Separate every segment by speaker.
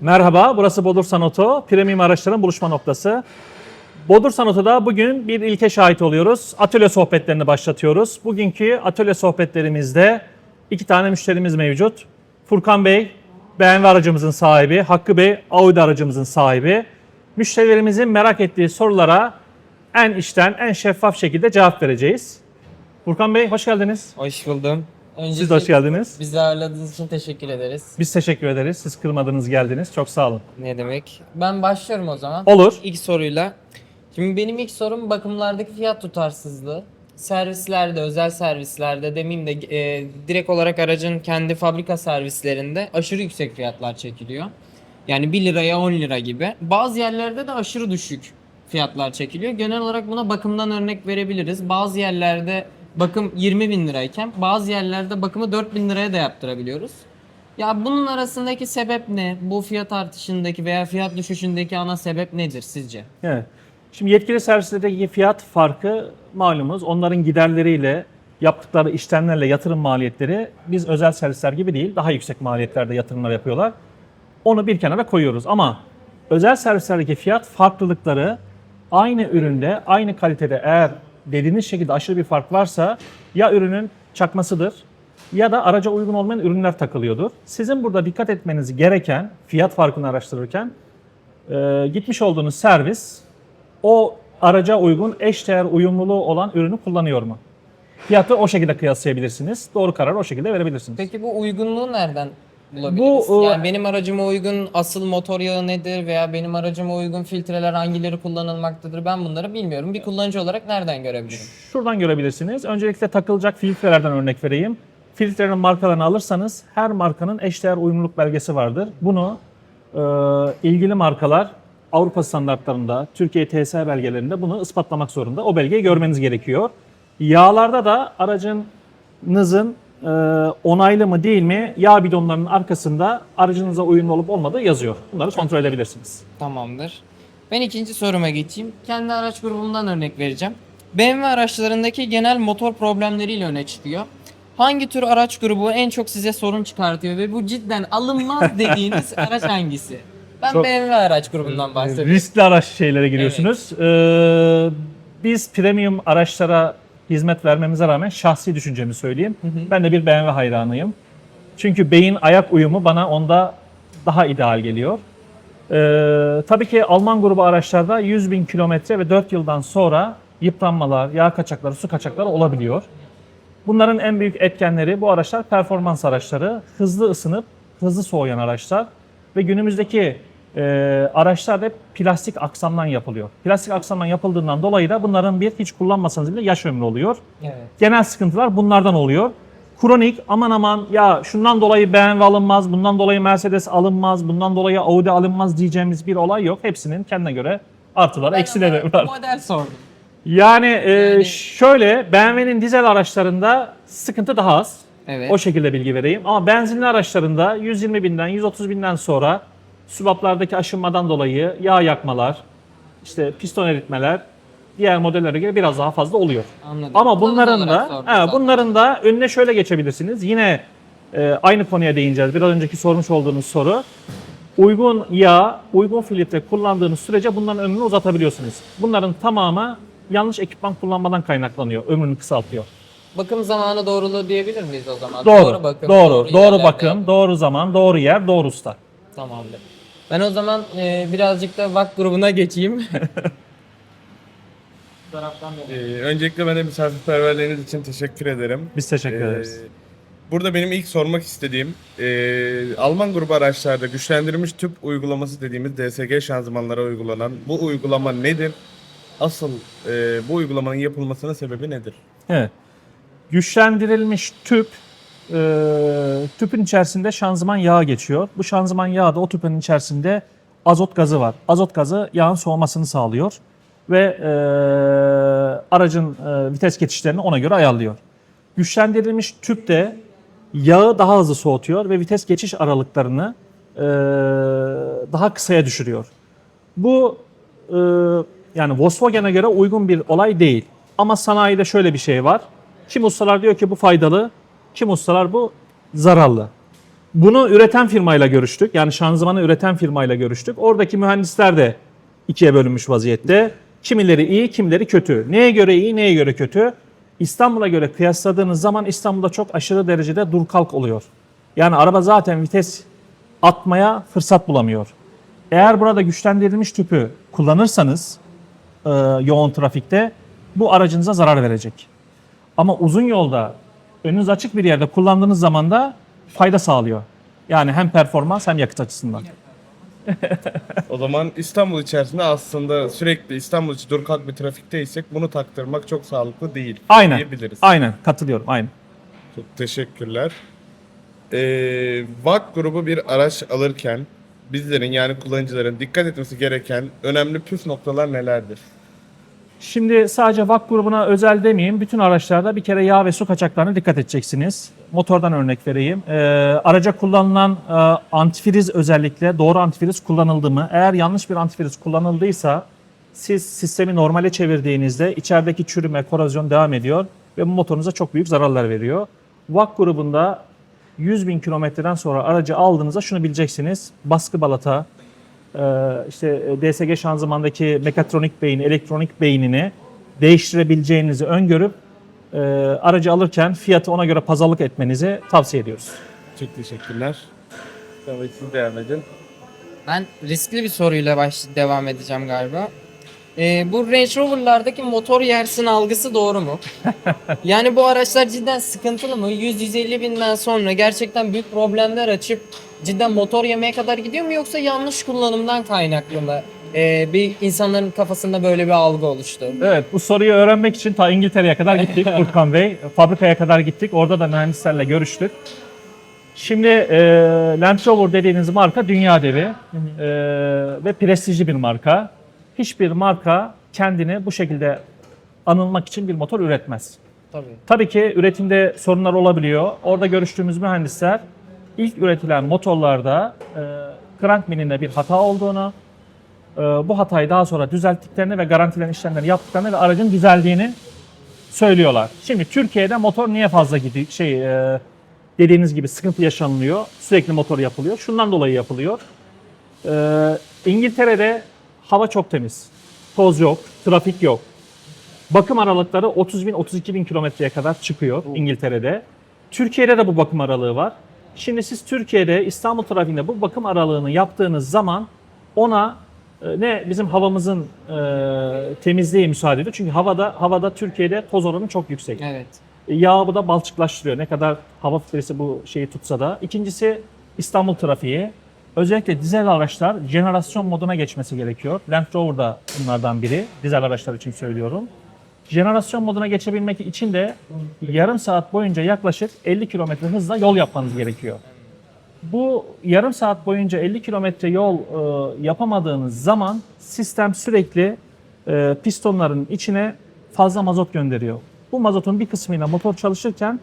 Speaker 1: Merhaba, burası Bodursan Oto, premium araçların buluşma noktası. Bodursan Oto'da bugün bir ilke şahit oluyoruz. Atölye sohbetlerini başlatıyoruz. Bugünkü atölye sohbetlerimizde iki tane müşterimiz mevcut. Furkan Bey, BMW aracımızın sahibi, Hakkı Bey, Audi aracımızın sahibi. Müşterilerimizin merak ettiği sorulara en içten, en şeffaf şekilde cevap vereceğiz. Furkan Bey hoş geldiniz.
Speaker 2: Hoş buldum. Öncelikle
Speaker 1: Siz de hoş geldiniz.
Speaker 2: Bizi ağırladığınız için teşekkür ederiz.
Speaker 1: Biz teşekkür ederiz. Siz kırmadınız, geldiniz. Çok sağ olun.
Speaker 2: Ne demek? Ben başlıyorum o zaman.
Speaker 1: Olur.
Speaker 2: İlk soruyla. Şimdi benim ilk sorum bakımlardaki fiyat tutarsızlığı. Servislerde, özel servislerde demeyeyim de e, direkt olarak aracın kendi fabrika servislerinde aşırı yüksek fiyatlar çekiliyor. Yani 1 liraya 10 lira gibi. Bazı yerlerde de aşırı düşük fiyatlar çekiliyor. Genel olarak buna bakımdan örnek verebiliriz. Bazı yerlerde bakım 20 bin lirayken bazı yerlerde bakımı 4 bin liraya da yaptırabiliyoruz. Ya bunun arasındaki sebep ne? Bu fiyat artışındaki veya fiyat düşüşündeki ana sebep nedir sizce?
Speaker 1: Evet. Şimdi yetkili servislerdeki fiyat farkı malumunuz onların giderleriyle yaptıkları işlemlerle yatırım maliyetleri biz özel servisler gibi değil daha yüksek maliyetlerde yatırımlar yapıyorlar. Onu bir kenara koyuyoruz ama özel servislerdeki fiyat farklılıkları aynı üründe aynı kalitede eğer dediğiniz şekilde aşırı bir fark varsa ya ürünün çakmasıdır ya da araca uygun olmayan ürünler takılıyordur. Sizin burada dikkat etmeniz gereken fiyat farkını araştırırken e, gitmiş olduğunuz servis o araca uygun eşdeğer uyumluluğu olan ürünü kullanıyor mu? Fiyatı o şekilde kıyaslayabilirsiniz. Doğru kararı o şekilde verebilirsiniz.
Speaker 2: Peki bu uygunluğu nereden bulabiliriz?
Speaker 1: Bu, e,
Speaker 2: yani benim aracıma uygun asıl motor yağı nedir veya benim aracıma uygun filtreler hangileri kullanılmaktadır ben bunları bilmiyorum. Bir kullanıcı olarak nereden görebilirim?
Speaker 1: Şuradan görebilirsiniz. Öncelikle takılacak filtrelerden örnek vereyim. Filtrelerin markalarını alırsanız her markanın eşdeğer uyumluluk belgesi vardır. Bunu e, ilgili markalar Avrupa standartlarında, Türkiye TSE belgelerinde bunu ispatlamak zorunda. O belgeyi görmeniz gerekiyor. Yağlarda da aracınızın e, onaylı mı değil mi yağ bidonlarının arkasında aracınıza uyumlu olup olmadığı yazıyor. Bunları kontrol edebilirsiniz.
Speaker 2: Tamamdır. Ben ikinci soruma geçeyim. Kendi araç grubumdan örnek vereceğim. BMW araçlarındaki genel motor problemleriyle öne çıkıyor. Hangi tür araç grubu en çok size sorun çıkartıyor ve bu cidden alınmaz dediğiniz araç hangisi? Ben
Speaker 1: Çok-
Speaker 2: BMW araç grubundan bahsediyorum.
Speaker 1: Riskli araç şeylere giriyorsunuz. Ee, biz premium araçlara hizmet vermemize rağmen şahsi düşüncemi söyleyeyim. Ben de bir BMW hayranıyım. Çünkü beyin ayak uyumu bana onda daha ideal geliyor. Ee, tabii ki Alman grubu araçlarda 100 bin kilometre ve 4 yıldan sonra yıpranmalar, yağ kaçakları, su kaçakları olabiliyor. Bunların en büyük etkenleri bu araçlar performans araçları, hızlı ısınıp hızlı soğuyan araçlar ve günümüzdeki e, araçlar hep plastik aksamdan yapılıyor. Plastik aksamdan yapıldığından dolayı da bunların bir hiç kullanmasanız bile yaş ömrü oluyor.
Speaker 2: Evet.
Speaker 1: Genel sıkıntılar bunlardan oluyor. Kronik aman aman ya şundan dolayı BMW alınmaz, bundan dolayı Mercedes alınmaz, bundan dolayı Audi alınmaz diyeceğimiz bir olay yok. Hepsinin kendine göre artıları, eksileri var.
Speaker 2: Model sordum.
Speaker 1: Yani, e,
Speaker 2: Yani-
Speaker 1: şöyle BMW'nin dizel araçlarında sıkıntı daha az.
Speaker 2: Evet.
Speaker 1: O şekilde bilgi vereyim. Ama benzinli araçlarında 120 binden 130 binden sonra sübaplardaki aşınmadan dolayı yağ yakmalar, işte piston eritmeler diğer modellere göre biraz daha fazla oluyor.
Speaker 2: Anladım.
Speaker 1: Ama bunların da he, bunların da önüne şöyle geçebilirsiniz. Yine e, aynı konuya değineceğiz. Biraz önceki sormuş olduğunuz soru. Uygun yağ, uygun filtre kullandığınız sürece bunların ömrünü uzatabiliyorsunuz. Bunların tamamı yanlış ekipman kullanmadan kaynaklanıyor. Ömrünü kısaltıyor.
Speaker 2: Bakım zamanı doğruluğu diyebilir miyiz o zaman?
Speaker 1: Doğru. Doğru,
Speaker 2: bakım.
Speaker 1: doğru,
Speaker 2: yerlerde
Speaker 1: bakım,
Speaker 2: yap-
Speaker 1: doğru zaman, doğru yer, doğru usta.
Speaker 2: Tamamdır. Ben o zaman e, birazcık da VAK grubuna geçeyim. Bu taraftan da-
Speaker 3: Ee, öncelikle ben de misafirperverliğiniz için teşekkür ederim.
Speaker 1: Biz teşekkür
Speaker 3: Ee,
Speaker 1: ederiz.
Speaker 3: Burada benim ilk sormak istediğim e, Alman grubu araçlarda güçlendirilmiş tüp uygulaması dediğimiz DSG şanzımanlara uygulanan bu uygulama nedir? Asıl e, bu uygulamanın yapılmasının sebebi nedir?
Speaker 1: Evet. Güçlendirilmiş tüp, e, tüpün içerisinde şanzıman yağı geçiyor. Bu şanzıman yağı da o tüpün içerisinde azot gazı var. Azot gazı yağın soğumasını sağlıyor ve e, aracın e, vites geçişlerini ona göre ayarlıyor. Güçlendirilmiş tüp de yağı daha hızlı soğutuyor ve vites geçiş aralıklarını e, daha kısaya düşürüyor. Bu e, yani Volkswagen'e göre uygun bir olay değil. Ama sanayide şöyle bir şey var. Kim ustalar diyor ki bu faydalı, kim ustalar bu zararlı. Bunu üreten firmayla görüştük. Yani şanzımanı üreten firmayla görüştük. Oradaki mühendisler de ikiye bölünmüş vaziyette. Kimileri iyi, kimileri kötü. Neye göre iyi, neye göre kötü? İstanbul'a göre kıyasladığınız zaman İstanbul'da çok aşırı derecede dur kalk oluyor. Yani araba zaten vites atmaya fırsat bulamıyor. Eğer burada güçlendirilmiş tüpü kullanırsanız e, yoğun trafikte bu aracınıza zarar verecek. Ama uzun yolda önünüz açık bir yerde kullandığınız zaman da fayda sağlıyor. Yani hem performans hem yakıt açısından.
Speaker 3: O zaman İstanbul içerisinde aslında sürekli İstanbul içi dur kalk bir trafikteysek bunu taktırmak çok sağlıklı değil
Speaker 1: Aynen.
Speaker 3: diyebiliriz.
Speaker 1: Aynen katılıyorum. Aynen.
Speaker 3: Çok teşekkürler. Ee, VAK grubu bir araç alırken bizlerin yani kullanıcıların dikkat etmesi gereken önemli püf noktalar nelerdir?
Speaker 1: Şimdi sadece VAK grubuna özel demeyeyim. Bütün araçlarda bir kere yağ ve su kaçaklarına dikkat edeceksiniz. Motordan örnek vereyim. Ee, araca kullanılan e, antifriz özellikle doğru antifriz kullanıldı mı? Eğer yanlış bir antifriz kullanıldıysa siz sistemi normale çevirdiğinizde içerideki çürüme, korozyon devam ediyor ve bu motorunuza çok büyük zararlar veriyor. VAK grubunda 100 bin kilometreden sonra aracı aldığınızda şunu bileceksiniz. Baskı balata, e, işte e, DSG şanzımandaki mekatronik beyin, elektronik beynini değiştirebileceğinizi öngörüp e, aracı alırken fiyatı ona göre pazarlık etmenizi tavsiye ediyoruz.
Speaker 3: Çok teşekkürler. Tamam siz devam edin.
Speaker 2: Ben riskli bir soruyla baş devam edeceğim galiba. Ee, bu Range Rover'lardaki motor yersin algısı doğru mu? yani bu araçlar cidden sıkıntılı mı? 100-150 binden sonra gerçekten büyük problemler açıp cidden motor yemeye kadar gidiyor mu yoksa yanlış kullanımdan kaynaklı mı? Ee, bir insanların kafasında böyle bir algı oluştu.
Speaker 1: Evet bu soruyu öğrenmek için ta İngiltere'ye kadar gittik Furkan Bey. Fabrikaya kadar gittik. Orada da mühendislerle görüştük. Şimdi e, Land Rover dediğiniz marka dünya devi e, ve prestijli bir marka. Hiçbir marka kendini bu şekilde anılmak için bir motor üretmez.
Speaker 2: Tabii.
Speaker 1: Tabii ki üretimde sorunlar olabiliyor. Orada görüştüğümüz mühendisler ilk üretilen motorlarda e, crank milinde bir hata olduğunu, e, bu hatayı daha sonra düzelttiklerini ve garantilen işlemleri yaptıklarını ve aracın düzeldiğini söylüyorlar. Şimdi Türkiye'de motor niye fazla gidiyor? Şey e, dediğiniz gibi sıkıntı yaşanılıyor. Sürekli motor yapılıyor. Şundan dolayı yapılıyor. E, İngiltere'de hava çok temiz. Toz yok, trafik yok. Bakım aralıkları 30 bin 32 bin kilometreye kadar çıkıyor İngiltere'de. Türkiye'de de bu bakım aralığı var. Şimdi siz Türkiye'de İstanbul trafiğinde bu bakım aralığını yaptığınız zaman ona e, ne bizim havamızın e, temizliği müsaade ediyor. Çünkü havada havada Türkiye'de toz oranı çok yüksek.
Speaker 2: Evet.
Speaker 1: E, Yağı bu da balçıklaştırıyor. Ne kadar hava filtresi bu şeyi tutsa da. İkincisi İstanbul trafiği. Özellikle dizel araçlar jenerasyon moduna geçmesi gerekiyor. Land Rover da bunlardan biri. Dizel araçlar için söylüyorum. Jenerasyon moduna geçebilmek için de yarım saat boyunca yaklaşık 50 kilometre hızla yol yapmanız gerekiyor. Bu yarım saat boyunca 50 kilometre yol e, yapamadığınız zaman sistem sürekli e, pistonların içine fazla mazot gönderiyor. Bu mazotun bir kısmıyla motor çalışırken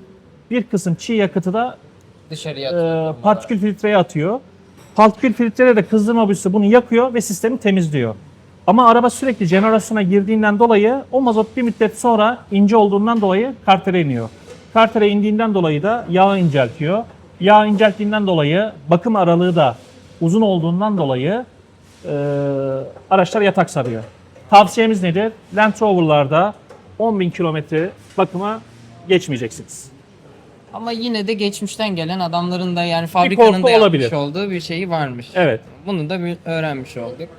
Speaker 1: bir kısım çiğ yakıtı da
Speaker 2: Dışarıya
Speaker 1: e, partikül filtreye atıyor. Partikül filtre de kızdırma büyüsü bunu yakıyor ve sistemi temizliyor. Ama araba sürekli jenerasyona girdiğinden dolayı o mazot bir müddet sonra ince olduğundan dolayı kartere iniyor. Kartere indiğinden dolayı da yağ inceltiyor. Yağ incelttiğinden dolayı bakım aralığı da uzun olduğundan dolayı e, araçlar yatak sarıyor. Tavsiyemiz nedir? Land Rover'larda 10.000 kilometre bakıma geçmeyeceksiniz.
Speaker 2: Ama yine de geçmişten gelen adamların da yani fabrikanın
Speaker 1: korku
Speaker 2: da yapmış
Speaker 1: olabilir.
Speaker 2: olduğu bir şeyi varmış.
Speaker 1: Evet.
Speaker 2: Bunu da bir öğrenmiş olduk.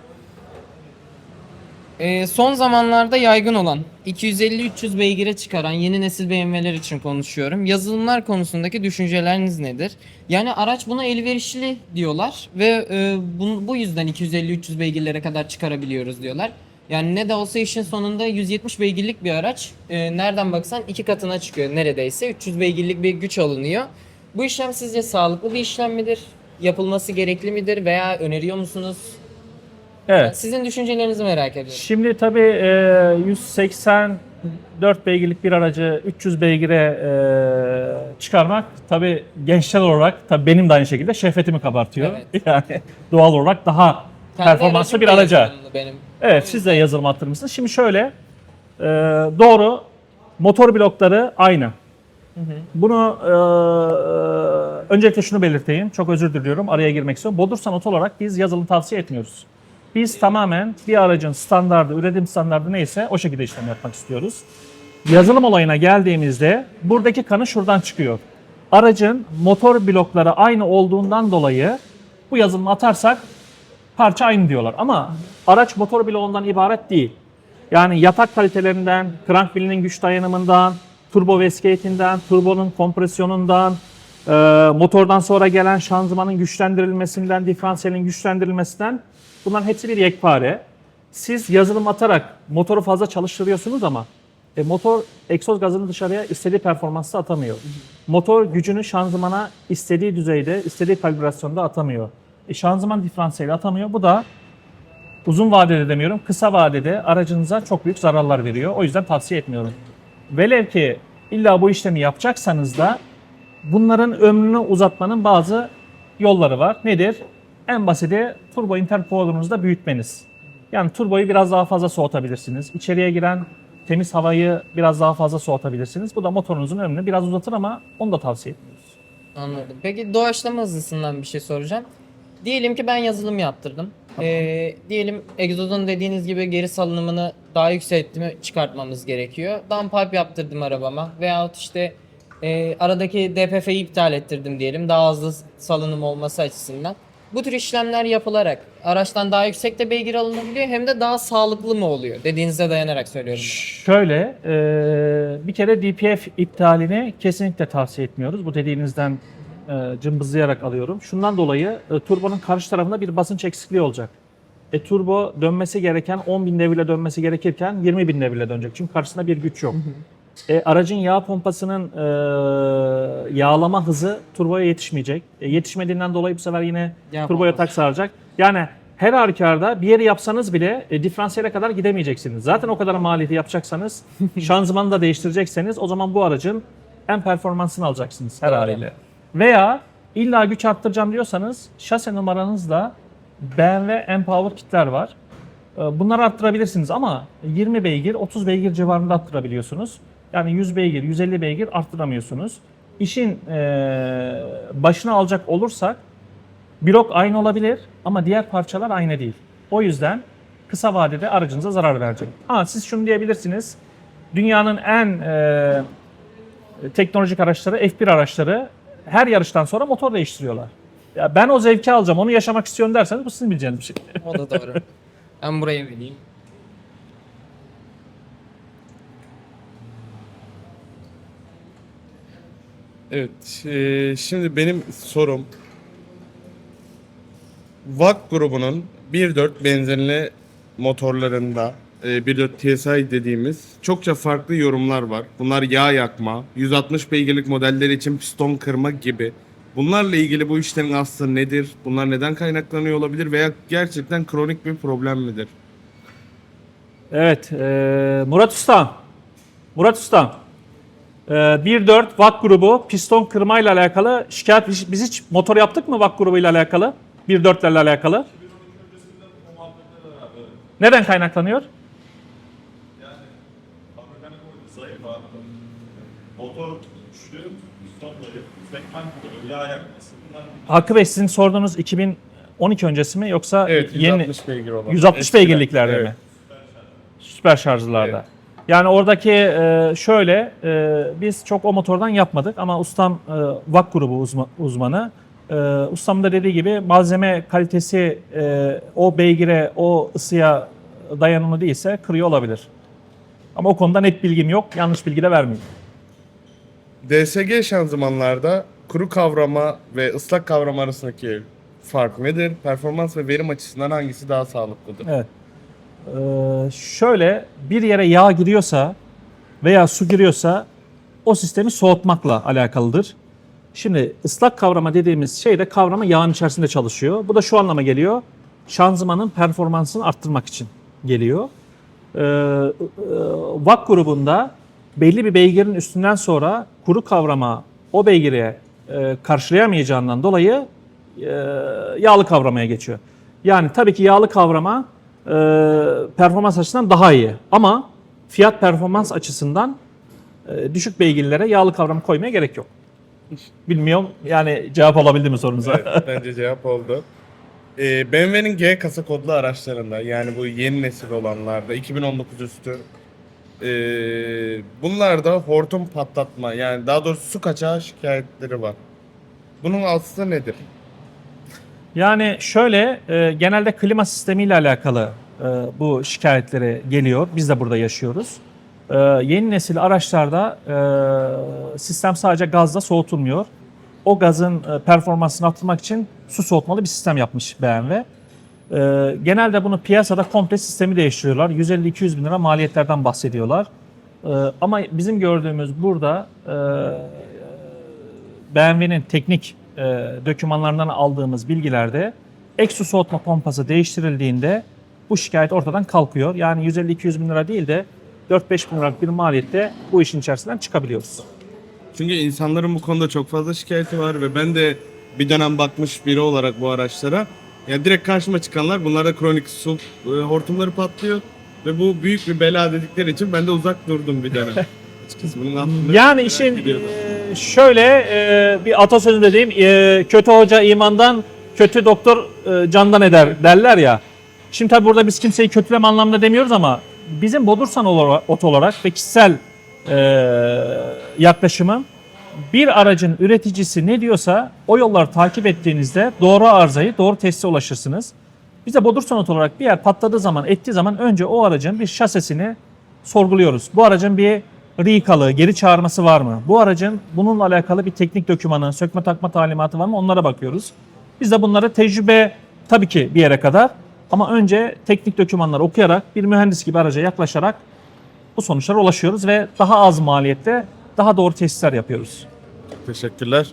Speaker 2: Ee, son zamanlarda yaygın olan 250-300 beygire çıkaran yeni nesil BMW'ler için konuşuyorum. Yazılımlar konusundaki düşünceleriniz nedir? Yani araç buna elverişli diyorlar ve e, bu, bu yüzden 250-300 beygirlere kadar çıkarabiliyoruz diyorlar. Yani ne de olsa işin sonunda 170 beygirlik bir araç e, nereden baksan iki katına çıkıyor neredeyse. 300 beygirlik bir güç alınıyor. Bu işlem sizce sağlıklı bir işlem midir? Yapılması gerekli midir veya öneriyor musunuz?
Speaker 1: Evet.
Speaker 2: Sizin düşüncelerinizi merak ediyorum.
Speaker 1: Şimdi tabii e, 184 beygirlik bir aracı 300 beygire e, çıkarmak tabii gençler olarak tabii benim de aynı şekilde şehvetimi kabartıyor.
Speaker 2: Evet.
Speaker 1: Yani doğal olarak daha performanslı bir araca.
Speaker 2: Benim.
Speaker 1: Evet siz de yazılım attırmışsınız. Şimdi şöyle e, doğru motor blokları aynı. Bunu öncelikle şunu belirteyim. Çok özür diliyorum. Araya girmek istiyorum. Bodursan Oto olarak biz yazılım tavsiye etmiyoruz. Biz tamamen bir aracın standardı, üretim standardı neyse o şekilde işlem yapmak istiyoruz. Yazılım olayına geldiğimizde buradaki kanı şuradan çıkıyor. Aracın motor blokları aynı olduğundan dolayı bu yazılımı atarsak parça aynı diyorlar. Ama araç motor bloğundan ibaret değil. Yani yatak kalitelerinden, crank bilinin güç dayanımından, turbo vasketinden, turbonun kompresyonundan, e, motordan sonra gelen şanzımanın güçlendirilmesinden, diferansiyelin güçlendirilmesinden bunların hepsi bir yekpare. Siz yazılım atarak motoru fazla çalıştırıyorsunuz ama e, motor egzoz gazını dışarıya istediği performansta atamıyor. Motor gücünü şanzımana istediği düzeyde, istediği kalibrasyonda atamıyor. E, şanzıman diferansiyeli atamıyor. Bu da uzun vadede demiyorum, kısa vadede aracınıza çok büyük zararlar veriyor. O yüzden tavsiye etmiyorum. Velev ki illa bu işlemi yapacaksanız da bunların ömrünü uzatmanın bazı yolları var. Nedir? En basiti turbo intercooler'ınızı büyütmeniz. Yani turboyu biraz daha fazla soğutabilirsiniz. İçeriye giren temiz havayı biraz daha fazla soğutabilirsiniz. Bu da motorunuzun ömrünü biraz uzatır ama onu da tavsiye etmiyoruz.
Speaker 2: Anladım. Peki doğaçlama hızlısından bir şey soracağım. Diyelim ki ben yazılım yaptırdım. Ee, diyelim egzozun dediğiniz gibi geri salınımını daha yükseltme çıkartmamız gerekiyor. Downpipe yaptırdım arabama veyahut işte e, aradaki DPF'yi iptal ettirdim diyelim daha hızlı salınım olması açısından. Bu tür işlemler yapılarak araçtan daha yüksek de beygir alınabiliyor hem de daha sağlıklı mı oluyor? Dediğinize dayanarak söylüyorum.
Speaker 1: Şöyle, e, bir kere DPF iptalini kesinlikle tavsiye etmiyoruz. Bu dediğinizden e, cımbızlayarak alıyorum. Şundan dolayı e, turbonun karşı tarafında bir basınç eksikliği olacak. E, turbo dönmesi gereken 10 bin devirle dönmesi gerekirken 20 bin devirle dönecek. Çünkü karşısında bir güç yok. E, aracın yağ pompasının e, yağlama hızı turboya yetişmeyecek. E, yetişmediğinden dolayı bu sefer yine
Speaker 2: Yağ
Speaker 1: turboya
Speaker 2: pompası.
Speaker 1: tak saracak. Yani her halükarda bir yeri yapsanız bile e, diferansiyele kadar gidemeyeceksiniz. Zaten o kadar maliyeti yapacaksanız, şanzımanı da değiştirecekseniz o zaman bu aracın en performansını alacaksınız her haliyle. Veya illa güç arttıracağım diyorsanız şase numaranızda BMW Empower kitler var. E, Bunları arttırabilirsiniz ama 20 beygir, 30 beygir civarında arttırabiliyorsunuz. Yani 100 beygir, 150 beygir arttıramıyorsunuz. İşin e, başına alacak olursak blok aynı olabilir ama diğer parçalar aynı değil. O yüzden kısa vadede aracınıza zarar verecek. Ha siz şunu diyebilirsiniz. Dünyanın en e, teknolojik araçları, F1 araçları her yarıştan sonra motor değiştiriyorlar. Ya ben o zevki alacağım, onu yaşamak istiyorum derseniz bu sizin bileceğiniz bir şey.
Speaker 2: O da doğru. ben buraya vereyim.
Speaker 3: Evet, e, şimdi benim sorum VAK grubunun 1.4 benzinli motorlarında e, 1.4 TSI dediğimiz çokça farklı yorumlar var. Bunlar yağ yakma, 160 beygirlik modeller için piston kırma gibi. Bunlarla ilgili bu işlerin aslı nedir? Bunlar neden kaynaklanıyor olabilir veya gerçekten kronik bir problem midir?
Speaker 1: Evet, e, Murat Usta. Murat Usta. E, 1.4 VAK grubu piston kırmayla alakalı şikayet biz, biz hiç motor yaptık mı VAK grubuyla alakalı? 1.4'lerle alakalı. Neden kaynaklanıyor?
Speaker 4: Motor güçlü, piston zayıf, sekmen kuvvetli, yağ yakması. Bunlar
Speaker 1: Hakkı Bey sizin sorduğunuz 2012 öncesi mi yoksa
Speaker 3: Evet,
Speaker 1: yeni
Speaker 3: 160 beygir olan.
Speaker 1: 160
Speaker 3: Eskiden,
Speaker 1: beygirliklerde
Speaker 3: evet.
Speaker 1: mi? Süper şarjlılarda.
Speaker 3: Evet.
Speaker 1: Yani oradaki e, şöyle e, biz çok o motordan yapmadık ama ustam e, VAK grubu uzma- uzmanı. E, ustam da dediği gibi malzeme kalitesi e, o beygire, o ısıya dayanımlı değilse kırıyor olabilir. Ama o konuda net bilgim yok. Yanlış bilgi de vermeyeyim.
Speaker 3: DSG şanzımanlarda kuru kavrama ve ıslak kavrama arasındaki fark nedir? Performans ve verim açısından hangisi daha sağlıklıdır?
Speaker 1: Evet. Ee, şöyle bir yere yağ giriyorsa veya su giriyorsa o sistemi soğutmakla alakalıdır. Şimdi ıslak kavrama dediğimiz şey de kavrama yağın içerisinde çalışıyor. Bu da şu anlama geliyor. Şanzımanın performansını arttırmak için geliyor. Ee, e, VAK grubunda belli bir beygirin üstünden sonra kuru kavrama o beygiri e, karşılayamayacağından dolayı e, yağlı kavramaya geçiyor. Yani tabii ki yağlı kavrama e, performans açısından daha iyi. Ama fiyat performans açısından e, düşük beygirlere yağlı kavrama koymaya gerek yok. Bilmiyorum yani cevap alabildi mi sorunuza?
Speaker 3: Evet, bence cevap oldu. Ee, BMW'nin G kasa kodlu araçlarında yani bu yeni nesil olanlarda 2019 üstü ee, bunlarda hortum patlatma yani daha doğrusu su kaçağı şikayetleri var. Bunun altısı nedir?
Speaker 1: Yani şöyle e, genelde klima sistemiyle alakalı e, bu şikayetleri geliyor. Biz de burada yaşıyoruz. E, yeni nesil araçlarda e, sistem sadece gazla soğutulmuyor. O gazın e, performansını arttırmak için su soğutmalı bir sistem yapmış BMW. E, genelde bunu piyasada komple sistemi değiştiriyorlar. 150-200 bin lira maliyetlerden bahsediyorlar. E, ama bizim gördüğümüz burada e, BMW'nin teknik e, dokümanlarından aldığımız bilgilerde ek su soğutma pompası değiştirildiğinde bu şikayet ortadan kalkıyor. Yani 150-200 bin lira değil de 4-5 bin liralık bir maliyette bu işin içerisinden çıkabiliyoruz.
Speaker 3: Çünkü insanların bu konuda çok fazla şikayeti var ve ben de bir dönem bakmış biri olarak bu araçlara ya direkt karşıma çıkanlar bunlarda kronik su e, hortumları patlıyor ve bu büyük bir bela dedikleri için ben de uzak durdum bir dönem. Açıkçası bunun altında
Speaker 1: Yani
Speaker 3: merak
Speaker 1: işin
Speaker 3: ediyordum.
Speaker 1: e, şöyle e, bir atasözü dediğim e, kötü hoca imandan kötü doktor e, candan eder derler ya. Şimdi tabi burada biz kimseyi kötüleme anlamda demiyoruz ama bizim Bodursan olarak, ot olarak ve kişisel e, yaklaşımım bir aracın üreticisi ne diyorsa o yolları takip ettiğinizde doğru arızayı doğru teste ulaşırsınız. Biz de Bodursan ot olarak bir yer patladığı zaman ettiği zaman önce o aracın bir şasesini sorguluyoruz. Bu aracın bir recall'ı, geri çağırması var mı? Bu aracın bununla alakalı bir teknik dokümanı, sökme takma talimatı var mı? Onlara bakıyoruz. Biz de bunları tecrübe tabii ki bir yere kadar ama önce teknik dokümanları okuyarak bir mühendis gibi araca yaklaşarak bu sonuçlara ulaşıyoruz ve daha az maliyette daha doğru testler yapıyoruz.
Speaker 3: Teşekkürler.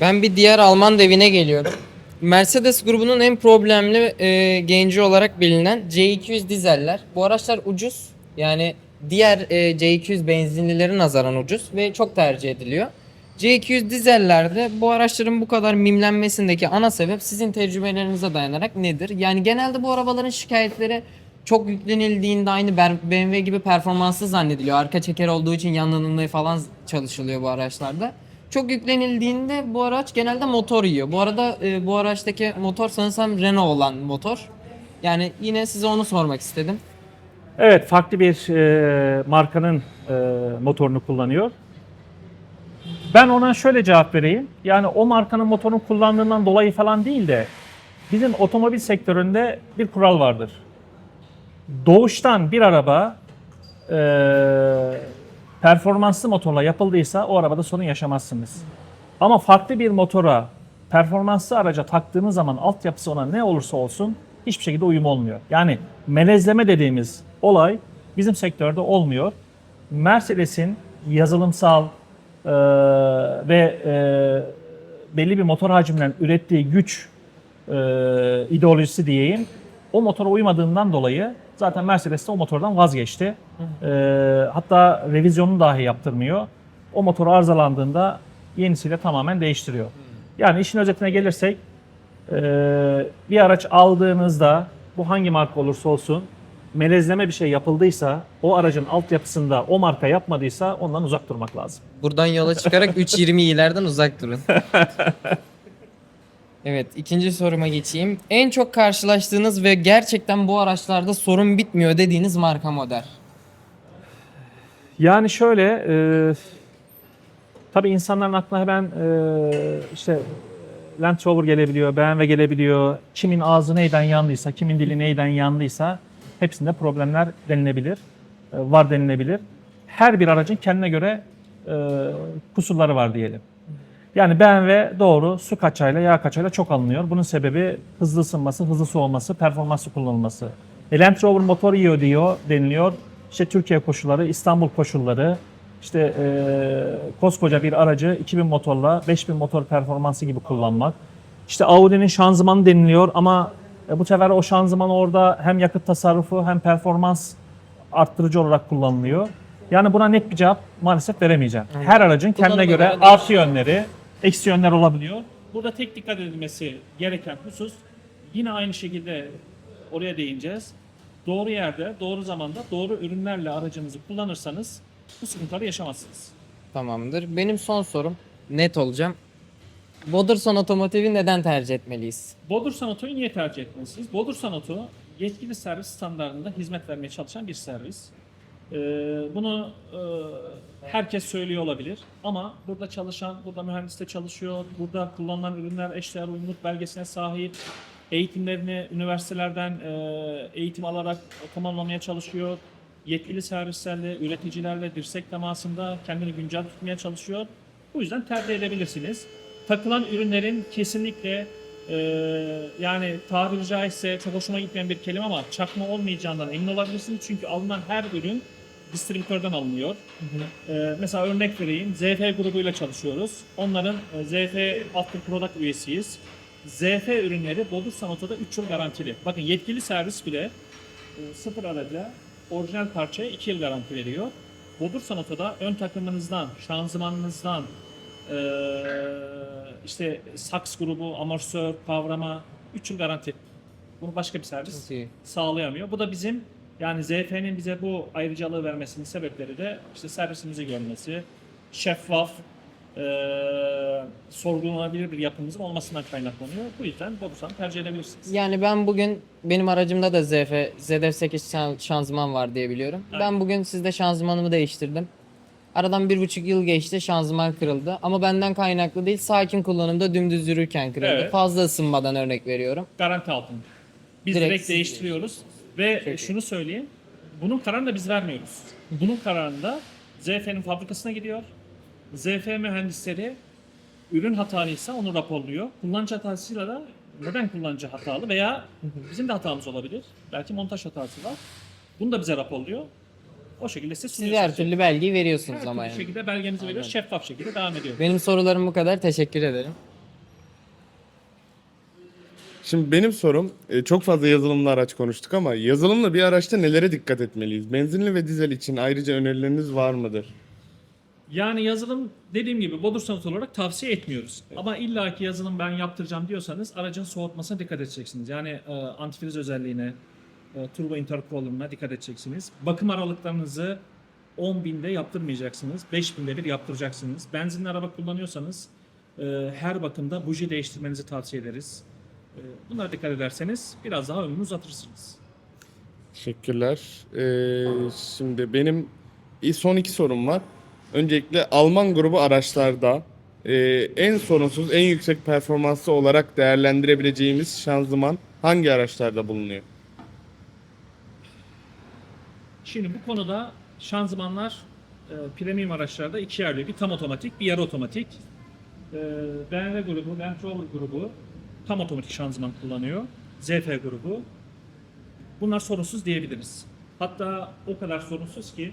Speaker 2: Ben bir diğer Alman devine geliyorum. Mercedes grubunun en problemli e, genci olarak bilinen C200 dizeller. Bu araçlar ucuz. Yani diğer e, C200 benzinlilere nazaran ucuz ve çok tercih ediliyor. C200 dizellerde bu araçların bu kadar mimlenmesindeki ana sebep sizin tecrübelerinize dayanarak nedir? Yani genelde bu arabaların şikayetleri çok yüklenildiğinde aynı BMW gibi performanslı zannediliyor. Arka çeker olduğu için yanlanımlı falan çalışılıyor bu araçlarda. Çok yüklenildiğinde bu araç genelde motor yiyor. Bu arada e, bu araçtaki motor sanırsam Renault olan motor. Yani yine size onu sormak istedim.
Speaker 1: Evet, farklı bir e, markanın e, motorunu kullanıyor. Ben ona şöyle cevap vereyim. Yani o markanın motorunu kullandığından dolayı falan değil de bizim otomobil sektöründe bir kural vardır. Doğuştan bir araba e, performanslı motorla yapıldıysa o arabada sorun yaşamazsınız. Ama farklı bir motora, performanslı araca taktığınız zaman altyapısı ona ne olursa olsun hiçbir şekilde uyum olmuyor. Yani melezleme dediğimiz olay bizim sektörde olmuyor. Mercedes'in yazılımsal e, ve e, belli bir motor hacminden ürettiği güç e, ideolojisi diyeyim. O motora uymadığından dolayı zaten Mercedes de o motordan vazgeçti. E, hatta revizyonunu dahi yaptırmıyor. O motor arızalandığında yenisiyle tamamen değiştiriyor. Yani işin özetine gelirsek e, bir araç aldığınızda bu hangi marka olursa olsun melezleme bir şey yapıldıysa o aracın altyapısında o marka yapmadıysa ondan uzak durmak lazım.
Speaker 2: Buradan yola çıkarak 3.20'lerden uzak durun. Evet, ikinci soruma geçeyim. En çok karşılaştığınız ve gerçekten bu araçlarda sorun bitmiyor dediğiniz marka model.
Speaker 1: Yani şöyle, e, tabii insanların aklına hemen e, işte Land Rover gelebiliyor, BMW gelebiliyor. Kimin ağzı neyden yandıysa, kimin dili neyden yandıysa hepsinde problemler denilebilir, e, var denilebilir. Her bir aracın kendine göre e, kusurları var diyelim. Yani BMW doğru su kaçağıyla, yağ kaçağıyla çok alınıyor. Bunun sebebi hızlı ısınması, hızlı soğuması, performanslı kullanılması. E, Land Rover motor yiyor diyor, deniliyor. İşte Türkiye koşulları, İstanbul koşulları, işte e, koskoca bir aracı 2000 motorla 5000 motor performansı gibi kullanmak. İşte Audi'nin şanzımanı deniliyor ama e, bu sefer o şanzıman orada hem yakıt tasarrufu hem performans arttırıcı olarak kullanılıyor. Yani buna net bir cevap maalesef veremeyeceğim. Her aracın kendine göre artı yönleri, eksi yönler olabiliyor. Burada tek dikkat edilmesi gereken husus yine aynı şekilde oraya değineceğiz. Doğru yerde, doğru zamanda, doğru ürünlerle aracınızı kullanırsanız bu sıkıntıları yaşamazsınız.
Speaker 2: Tamamdır. Benim son sorum net olacağım. Boderson Otomotiv'i neden tercih etmeliyiz?
Speaker 1: Bodursan Oto'yu niye tercih etmelisiniz? Bodursan Oto yetkili servis standartında hizmet vermeye çalışan bir servis. Ee, bunu e, herkes söylüyor olabilir ama burada çalışan, burada mühendis de çalışıyor, burada kullanılan ürünler eşdeğer uyumluluk belgesine sahip, eğitimlerini üniversitelerden e, eğitim alarak tamamlamaya çalışıyor. Yetkili servislerle, üreticilerle dirsek temasında kendini güncel tutmaya çalışıyor. Bu yüzden tercih edebilirsiniz. Takılan ürünlerin kesinlikle e, yani tabiri caizse çok hoşuma gitmeyen bir kelime ama çakma olmayacağından emin olabilirsiniz. Çünkü alınan her ürün distribütörden alınıyor. E, mesela örnek vereyim. ZF grubuyla çalışıyoruz. Onların e, ZF After Product üyesiyiz. ZF ürünleri Bodur Sanato'da 3 yıl garantili. Bakın yetkili servis bile e, sıfır araca orijinal parçaya 2 yıl garanti veriyor. Bodur Sanato'da ön takımınızdan, şanzımanınızdan, e, işte saks grubu, amortisör, kavrama 3 yıl garanti. Bunu başka bir servis sağlayamıyor. Bu da bizim yani ZF'nin bize bu ayrıcalığı vermesinin sebepleri de işte servisimizi görmesi, şeffaf, e, sorgulanabilir bir yapımızın olmasından kaynaklanıyor. Bu yüzden Bodusan tercih edebilirsiniz.
Speaker 2: Yani ben bugün benim aracımda da ZF, ZF8 şan- şanzıman var diye biliyorum.
Speaker 1: Aynen.
Speaker 2: Ben bugün sizde şanzımanımı değiştirdim. Aradan bir buçuk yıl geçti şanzıman kırıldı. Ama benden kaynaklı değil sakin kullanımda dümdüz yürürken kırıldı.
Speaker 1: Evet.
Speaker 2: Fazla ısınmadan örnek veriyorum.
Speaker 1: Garanti altında. Biz
Speaker 2: Direkt
Speaker 1: direkt, değiştiriyoruz ve
Speaker 2: iyi.
Speaker 1: şunu söyleyeyim. Bunun kararını da biz vermiyoruz. Bunun kararında ZF'nin fabrikasına gidiyor. ZF mühendisleri ürün hatalıysa onu raporluyor. Kullanıcı hatasıyla da neden kullanıcı hatalı veya bizim de hatamız olabilir. Belki montaj hatası var. Bunu da bize raporluyor. O şekilde size
Speaker 2: Siz
Speaker 1: sunuyoruz.
Speaker 2: her türlü belgeyi veriyorsunuz
Speaker 1: Her
Speaker 2: ama
Speaker 1: türlü
Speaker 2: yani.
Speaker 1: şekilde belgemizi veriyoruz. Şeffaf şekilde devam ediyor.
Speaker 2: Benim sorularım bu kadar. Teşekkür ederim.
Speaker 3: Şimdi benim sorum e, çok fazla yazılımlı araç konuştuk ama yazılımlı bir araçta nelere dikkat etmeliyiz? Benzinli ve dizel için ayrıca önerileriniz var mıdır?
Speaker 1: Yani yazılım dediğim gibi bodur olarak tavsiye etmiyoruz. Ama illaki yazılım ben yaptıracağım diyorsanız aracın soğutmasına dikkat edeceksiniz. Yani e, antifriz özelliğine, e, turbo intercooler'ına dikkat edeceksiniz. Bakım aralıklarınızı 10 binde yaptırmayacaksınız. 5 binde bir yaptıracaksınız. Benzinli araba kullanıyorsanız e, her bakımda buji değiştirmenizi tavsiye ederiz. E, bunlara dikkat ederseniz biraz daha ömrünü uzatırsınız.
Speaker 3: Teşekkürler. Ee, şimdi benim son iki sorum var. Öncelikle Alman grubu araçlarda e, en sorunsuz, en yüksek performanslı olarak değerlendirebileceğimiz şanzıman hangi araçlarda bulunuyor?
Speaker 1: Şimdi bu konuda şanzımanlar e, premium araçlarda iki yerli. Bir tam otomatik, bir yarı otomatik. E, BMW grubu, Land Rover grubu tam otomatik şanzıman kullanıyor. ZF grubu. Bunlar sorunsuz diyebiliriz. Hatta o kadar sorunsuz ki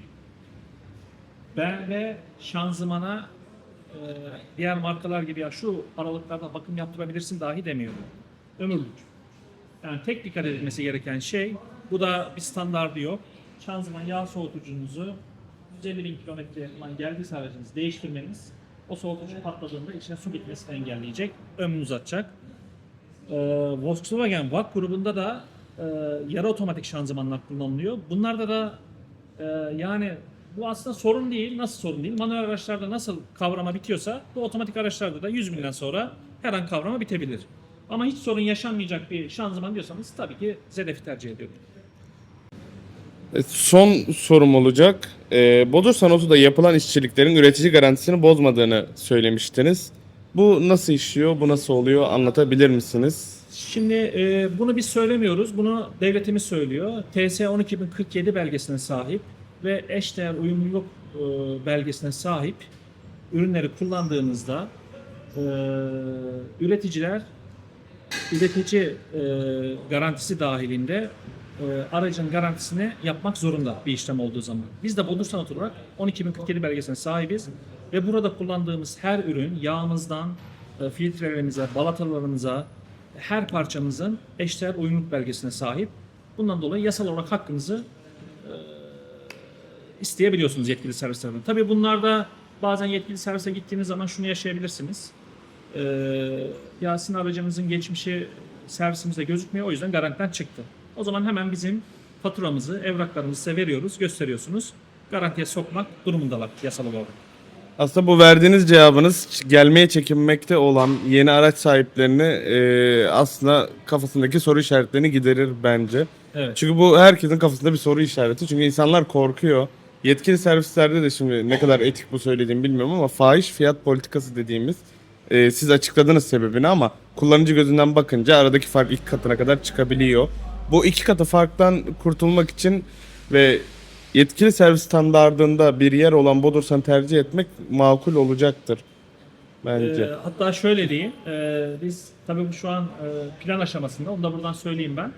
Speaker 1: BMW şanzımana e, diğer markalar gibi ya şu aralıklarda bakım yaptırabilirsin dahi demiyor. Ömürlük. Yani tek dikkat edilmesi gereken şey, bu da bir standardı yok. Şanzıman yağ soğutucunuzu 150 bin kilometre falan geldiyse aracınız değiştirmeniz o soğutucu patladığında içine su gitmesini engelleyecek, ömrünü uzatacak. Ee, Volkswagen VAK grubunda da e, yarı otomatik şanzımanlar kullanılıyor. Bunlarda da e, yani bu aslında sorun değil. Nasıl sorun değil? Manuel araçlarda nasıl kavrama bitiyorsa bu otomatik araçlarda da 100 binden sonra her an kavrama bitebilir. Ama hiç sorun yaşanmayacak bir şanzıman diyorsanız tabii ki ZF'i tercih ediyorum.
Speaker 3: E, Son sorum olacak. E, Bodur Sanotu'da yapılan işçiliklerin üretici garantisini bozmadığını söylemiştiniz. Bu nasıl işliyor, bu nasıl oluyor anlatabilir misiniz?
Speaker 1: Şimdi e, bunu biz söylemiyoruz. Bunu devletimiz söylüyor. TS 12047 belgesine sahip ve eşdeğer uyumluluk e, belgesine sahip ürünleri kullandığınızda e, üreticiler üretici e, garantisi dahilinde e, aracın garantisini yapmak zorunda bir işlem olduğu zaman. Biz de Bodur Sanat olarak 12047 belgesine sahibiz ve burada kullandığımız her ürün yağımızdan e, filtrelerimize, balatalarımıza, her parçamızın eşdeğer uyumluluk belgesine sahip. Bundan dolayı yasal olarak hakkınızı e, isteyebiliyorsunuz yetkili servislerden. Tabii bunlarda bazen yetkili servise gittiğiniz zaman şunu yaşayabilirsiniz. Ee, ya sizin aracınızın geçmişi servisimizde gözükmüyor o yüzden garantiden çıktı. O zaman hemen bizim faturamızı, evraklarımızı size veriyoruz, gösteriyorsunuz. Garantiye sokmak durumundalar yasal olarak.
Speaker 3: Aslında bu verdiğiniz cevabınız gelmeye çekinmekte olan yeni araç sahiplerini e, aslında kafasındaki soru işaretlerini giderir bence.
Speaker 1: Evet.
Speaker 3: Çünkü bu herkesin kafasında bir soru işareti. Çünkü insanlar korkuyor. Yetkili servislerde de şimdi ne kadar etik bu söylediğim bilmiyorum ama fahiş fiyat politikası dediğimiz e, siz açıkladınız sebebini ama kullanıcı gözünden bakınca aradaki fark iki katına kadar çıkabiliyor. Bu iki katı farktan kurtulmak için ve yetkili servis standardında bir yer olan Bodursan'ı tercih etmek makul olacaktır bence.
Speaker 1: Ee, hatta şöyle diyeyim, ee, biz tabii bu şu an ee, plan aşamasında, onu da buradan söyleyeyim ben.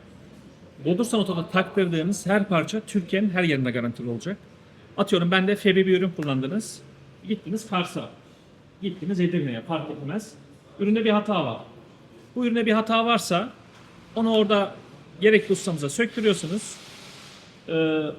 Speaker 1: Bodursan Oto'da taktırdığınız her parça Türkiye'nin her yerinde garantili olacak. Atıyorum ben de Febi bir ürün kullandınız, gittiniz Kars'a, gittiniz Edirne'ye fark etmez. Üründe bir hata var. Bu üründe bir hata varsa onu orada gerekli ustamıza söktürüyorsunuz. Ee,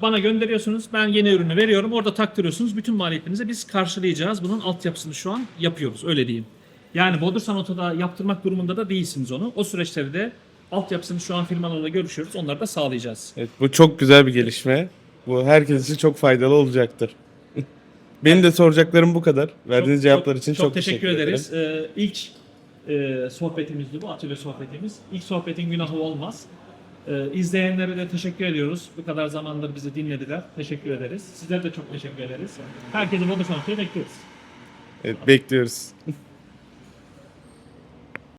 Speaker 1: bana gönderiyorsunuz. Ben yeni ürünü veriyorum. Orada taktırıyorsunuz. Bütün maliyetlerinizi biz karşılayacağız. Bunun altyapısını şu an yapıyoruz. Öyle diyeyim. Yani Bodursan Oto'da yaptırmak durumunda da değilsiniz onu. O süreçleri de altyapısını şu an firmalarla görüşüyoruz. Onları da sağlayacağız.
Speaker 3: Evet, bu çok güzel bir gelişme. Bu herkes için çok faydalı olacaktır. Benim de soracaklarım bu kadar. Verdiğiniz
Speaker 1: Çok-
Speaker 3: cevaplar için çok,
Speaker 1: çok teşekkür ederiz. Ee, ilk e, sohbetimizdi bu, atölye sohbetimiz. İlk sohbetin günahı olmaz. Ee, izleyenlere de teşekkür ediyoruz. Bu kadar zamandır bizi dinlediler. Teşekkür ederiz. Sizlere de çok teşekkür ederiz. Herkesi Bodursan Oto'ya bekliyoruz.
Speaker 3: Evet, bekliyoruz.